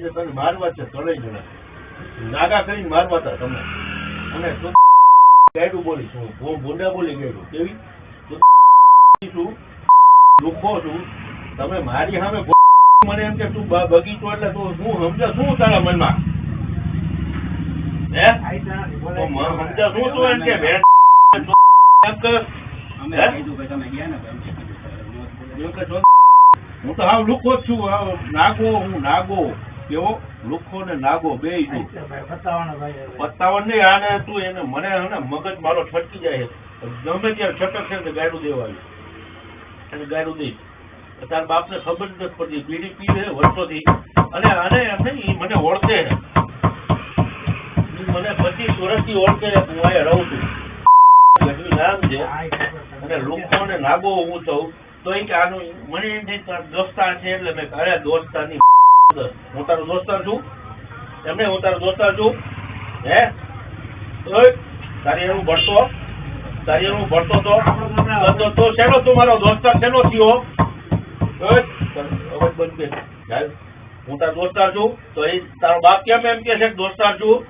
આજે તમે મારવા છે ત્રણેય જણા. નાગા કરીને મારવા હતા તમે. અને ગાયડું બોલી છું. હું ભૂંડા બોલી ગયેલું. કેવી? છું લુખો છું. તમે મારી સામે મને એમ કે તું બગીચો એટલે તું શું સમજે? શું તારા મનમાં? હે? તો સમજે શું એમ કે હે? હાવ લુખો છું. નાગો હું નાગો. કેવો? લુખો ને નાગો બે પત્તાવન નહીં, આને તું એને મને હે મગજ મારો છટકી જાય ગમે ત્યારે છટકશે ને ગાયડું દેવાયું એને ગાયડું દઈ તાર બાપને ખબર નથી પડતી. બીડી પી છે વર્ષોથી. અને આને એમ મને ઓળખે. મને પચીસ વર્ષથી ઓળખે હું અહીંયા રહું છું. ગઢવી અને લુખો ને નાગો હું છું. તો એ કે આનું મને દોસ્તાર છે એટલે મેં અરે દોસ્તારની હું તારો દોસ્તાર છું. એમને હું તારો દોસ્તાર છું. હે? તારી એનું ભણતો. તારી એનું ભણતો તો. તો- શેનો તું મારો દોસ્તાર? શેનો થયો? અવાજ બંધ કર. ચાલ. હું તારો દોસ્તાર છું. તો એ તારો બાપ કેમ એમ કે છે દોસ્તાર છું?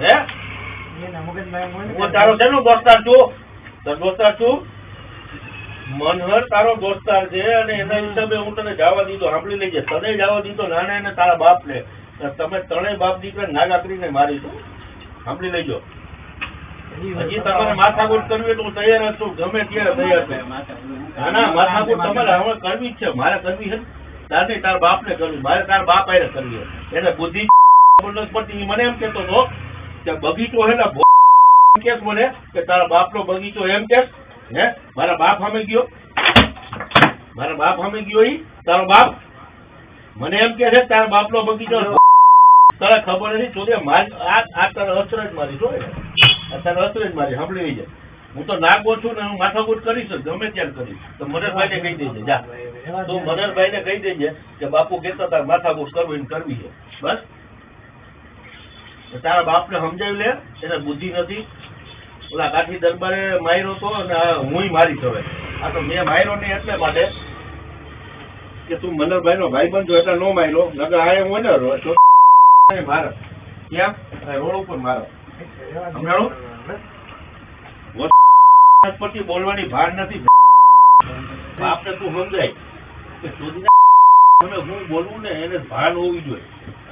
હે? હું તારો શેનો દોસ્તાર છું? તારો દોસ્તાર છું? મનહર તારો દોસ્તાર છે અને એના હિસાબે હું તને જવા દીધો સાંભળી લેજે. તને જવા દીધો નાના અને તારા બાપ ને તમે ત્રણેય બાપ દીકરા નાગા કરીને મારીશું સાંભળી લેજો. હજી તમારે માથાકૂટ કરવી એટલે હું તૈયાર છું. ગમે ત્યારે તૈયાર છું. ના ના માથાકૂટ તમારે હવે કરવી જ છે. મારે કરવી છે તાર તાર બાપ ને કરવી. મારે તાર બાપ આરે કરવી. એને બુદ્ધિ પડતી. મને એમ કેતો હતો કે બગીચો હે ને કેસ મને કે તારા બાપ નો બગીચો એમ કેસ હે? મારા બાપ સામે ગયો. મારા બાપ સામે ગયો ઈ, તારો બાપ? મને એમ કે છે, તારા બાપ નો બગીચો તારે ખબર નથી ચોરી અસર જ મારી જો અસર જ મારી સાંભળી જાય હું તો નાગો છું ને હું માથાકૂટ કરીશ ગમે ત્યાં કરીશ. તો મનરભાઈને કહી દેજે, જા. તું મનરભાઈને કહી દેજે કે બાપુ કહેતા તારે માથાકૂટ કરવી ને કરવી છે. બસ? તારા બાપને સમજાવી લે, એને બુદ્ધિ નથી. ઓલા કાઠી દરબારે માર્યો તો અને હું મારી હવે આ તો મેં માર્યો નહીં એટલે માટે કે તું મનરભાઈ નો ભાઈ બનજો એટલે નો માર્યો નકર આ હું ને મારે. ક્યાં? રોડ ઉપર મારો. સમજાણું? બોલવાની ભાન નથી. બાપને તું સમજાય કે સુધી તમે હું બોલવું ને એને ભાન હોવી જોઈએ.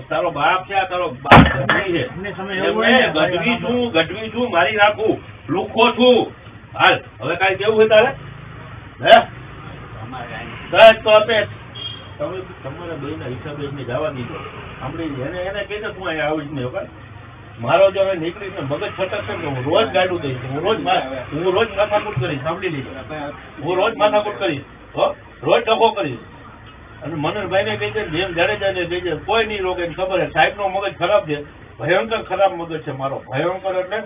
તારો બાપ છે આ તારો બાપ ગઢવી છું ગઢવી છું મારી રાખું. લુખો છું. હાલ, હવે કાંઈ કેવું હોય તારે? હે? સાહેબ, તો આપે તમે તમારા બેના હિસાબે એમને જવા દીધો. સાંભળી એને એને કહી દે, તું અહીંયા આવીશ નહીં, હો મારો જો હવે નીકળીશ ને મગજ છટકશે છે હું રોજ ગાડું દઈશ. હું રોજ હું રોજ માથાકૂટ કરીશ, સાંભળી લેજો હું રોજ માથાકૂટ કરીશ, હો? રોજ ટકો કરીશ. અને મનનભાઈ ને કહી દે, જેમ જાડેજા ને કહી દે, કોઈ નહીં રોકે ખબર છે. સાહેબ નો મગજ ખરાબ છે. ભયંકર ખરાબ મગજ છે મારો. ભયંકર એટલે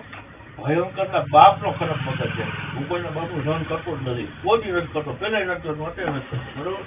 ભયંકર ના બાપ નો ખરાબ મગજ છે. હું કોઈના બાપનું સહન કરતો જ નથી. કોઈ બી નથી કરતો. પેલા નથી કરતો, અત્યારે નથી કરતો. બરોબર?